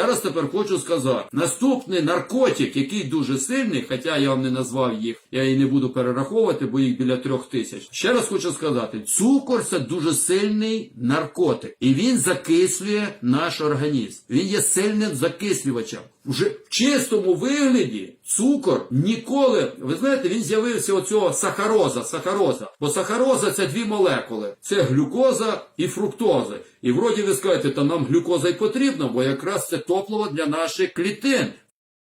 Зараз тепер хочу сказати, наступний наркотик, який дуже сильний, хоча я вам не назвав їх, я і не буду перераховувати, бо їх біля трьох тисяч. Ще раз хочу сказати, цукор це дуже сильний наркотик, і він закислює наш організм. Він є сильним закислювачем. Уже в чистому вигляді цукор ніколи, ви знаєте, він з'явився оцього сахароза, сахароза. Бо сахароза це дві молекули: це глюкоза і фруктоза. І вроді ви скажете, та нам глюкоза й потрібна, бо якраз це топливо для наших клітин.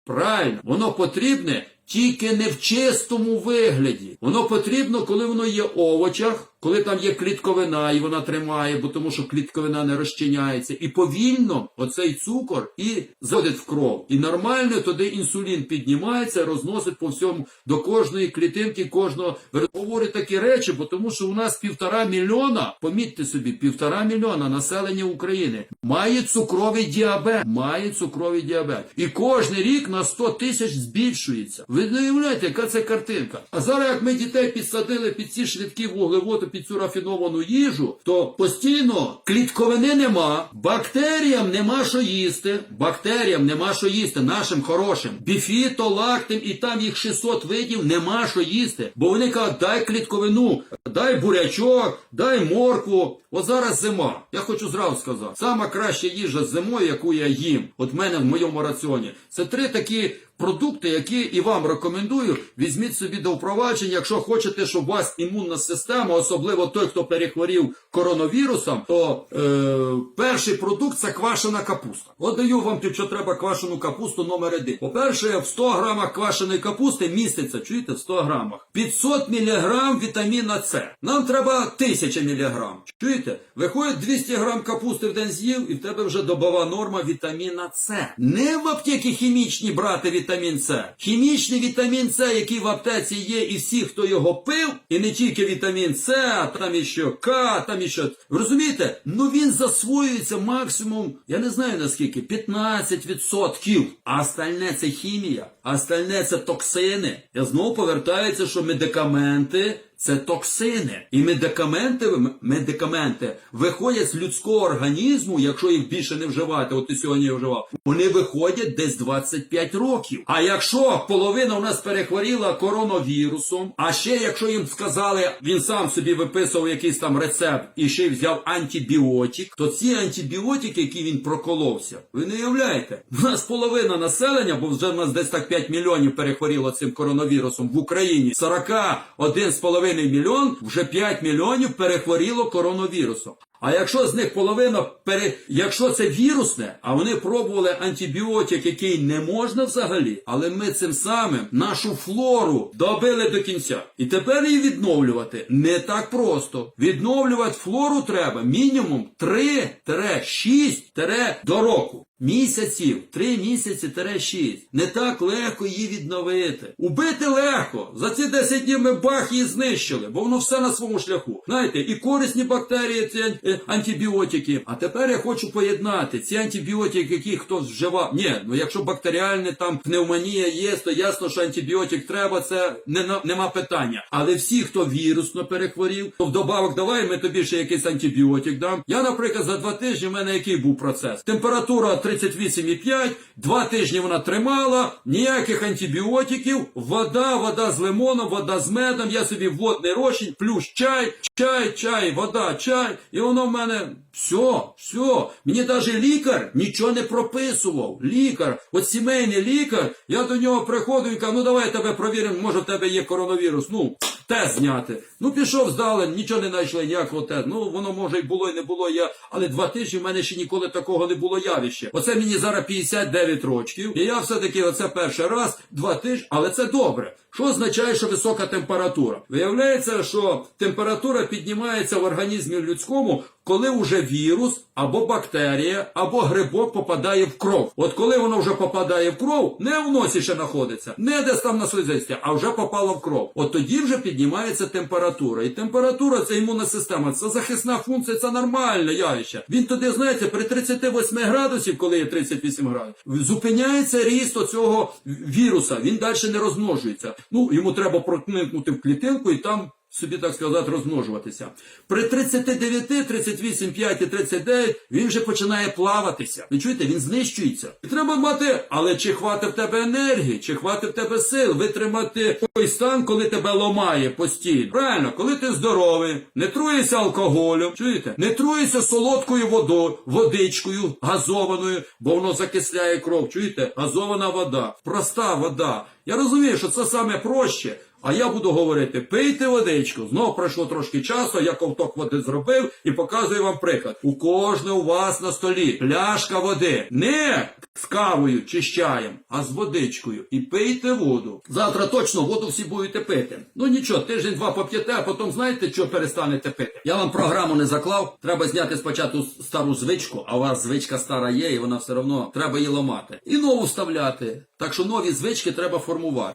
Правильно, воно потрібне тільки не в чистому вигляді. Воно потрібно, коли воно є в овочах, коли там є клітковина і вона тримає, бо тому що клітковина не розчиняється. І повільно оцей цукор і заходить в кров. І нормально туди інсулін піднімається, розносить по всьому до кожної клітинки, кожного говорить такі речі, бо тому що у нас півтора мільйона, помітьте собі, півтора мільйона населення України має цукровий діабет. Має цукровий діабет. І кожен рік на 100 тисяч збільшується. Ви не уявляєте, яка це картинка. А зараз, як ми дітей підсадили під ці швидкі вуглеводи, під цю рафіновану їжу, то постійно клітковини нема, бактеріям нема що їсти, бактеріям нема що їсти, нашим хорошим. Біфіто, лактим і там їх 600 видів нема що їсти. Бо вони кажуть, дай клітковину, дай бурячок, дай моркву. От зараз зима. Я хочу зразу сказати, сама краща їжа зимою, яку я їм, от в мене в моєму раціоні, це три такі продукти, які і вам рекомендую, візьміть собі до впровадження, якщо хочете, щоб у вас імунна система, особливо той, хто перехворів коронавірусом, то е, перший продукт це квашена капуста. От даю вам, якщо треба квашену капусту номер один. По-перше, в 100 грамах квашеної капусти міститься, чуєте, в 100 грамах, 500 міліграм вітаміна С. Нам треба 1000 міліграм. Чуєте? Виходить 200 грам капусти в день з'їв, і в тебе вже добова норма вітаміна С. Не в аптеки хімічні брати вітамін С. Хімічний вітамін С, який в аптеці є, і всі, хто його пив, і не тільки вітамін С, а там іще К, там іще. Ви розумієте? Ну він засвоюється максимум, я не знаю наскільки, 15%. А остальне це хімія, а остальне це токсини. Я знову повертаюся, що медикаменти. Це токсини. І медикаменти, медикаменти виходять з людського організму, якщо їх більше не вживати, от ти сьогодні вживав, вони виходять десь 25 років. А якщо половина у нас перехворіла коронавірусом, а ще якщо їм сказали, він сам собі виписував якийсь там рецепт і ще й взяв антибіотик, то ці антибіотики, які він проколовся, ви не уявляєте, у нас половина населення, бо вже в нас десь так 5 мільйонів перехворіло цим коронавірусом в Україні, 41,5 мільйон, вже 5 мільйонів перехворіло коронавірусом. А якщо з них половина пере... якщо це вірусне, а вони пробували антибіотик, який не можна взагалі, але ми цим самим нашу флору добили до кінця. І тепер її відновлювати не так просто. Відновлювати флору треба мінімум 3-6 до року. Місяців, 3 місяці тире 6. Не так легко її відновити. Убити легко. За ці 10 днів ми бах її знищили, бо воно все на своєму шляху. Знаєте, і корисні бактерії, ці е, антибіотики. А тепер я хочу поєднати ці антибіотики, які хтось вживав. Ні, ну якщо бактеріальне там пневмонія є, то ясно, що антибіотик треба, це не, нема питання. Але всі, хто вірусно перехворів, то вдобавок давай ми тобі ще якийсь антибіотик дам. Я, наприклад, за два тижні в мене який був процес. Температура 38,5, два тижні вона тримала, ніяких антибіотиків, вода, вода з лимоном, вода з медом, я собі водний розчин, плюс чай, чай, чай, вода, чай, і воно в мене все, все. Мені навіть лікар нічого не прописував. Лікар, от сімейний лікар, я до нього приходив і кажу, ну давай тебе провіримо, може в тебе є коронавірус. Ну, тест зняти. Ну, пішов здали, нічого не знайшли, ніякого тест. Ну, воно може й було, і не було я. Але два тижні в мене ще ніколи такого не було явища. Оце мені зараз 59 років. І я все-таки оце перший раз, два тижні, але це добре. Що означає, що висока температура? Виявляється, що температура піднімається в організмі людському, коли вже вірус або бактерія, або грибок попадає в кров. От коли воно вже попадає в кров, не в носі ще знаходиться, не десь там на слизисті, а вже попало в кров. От тоді вже піднімається температура. І температура це імунна система, це захисна функція, це нормальне явище. Він туди, знаєте, при 38 градусів, коли є 38 градусів, зупиняється ріст оцього віруса. Він далі не розмножується. Ну, йому треба проникнути в клітинку і там собі, так сказати, розмножуватися. При 39, 38, 5 і 39 він вже починає плаватися. Ви чуєте, він знищується. І треба мати, але чи хватить в тебе енергії, чи хватить в тебе сил витримати той стан, коли тебе ломає постійно. Правильно, коли ти здоровий, не труєшся алкоголем, чуєте? Не труєшся солодкою водою, водичкою газованою, бо воно закисляє кров. Чуєте? Газована вода, проста вода. Я розумію, що це саме проще. А я буду говорити, пийте водичку. Знов пройшло трошки часу, я ковток води зробив і показую вам приклад. У кожного у вас на столі пляшка води. Не з кавою чи з чаєм, а з водичкою. І пийте воду. Завтра точно воду всі будете пити. Ну нічого, тиждень-два поп'єте, а потім знаєте, що перестанете пити. Я вам програму не заклав. Треба зняти спочатку стару звичку, а у вас звичка стара є, і вона все одно треба її ламати. І нову вставляти. Так що нові звички треба формувати.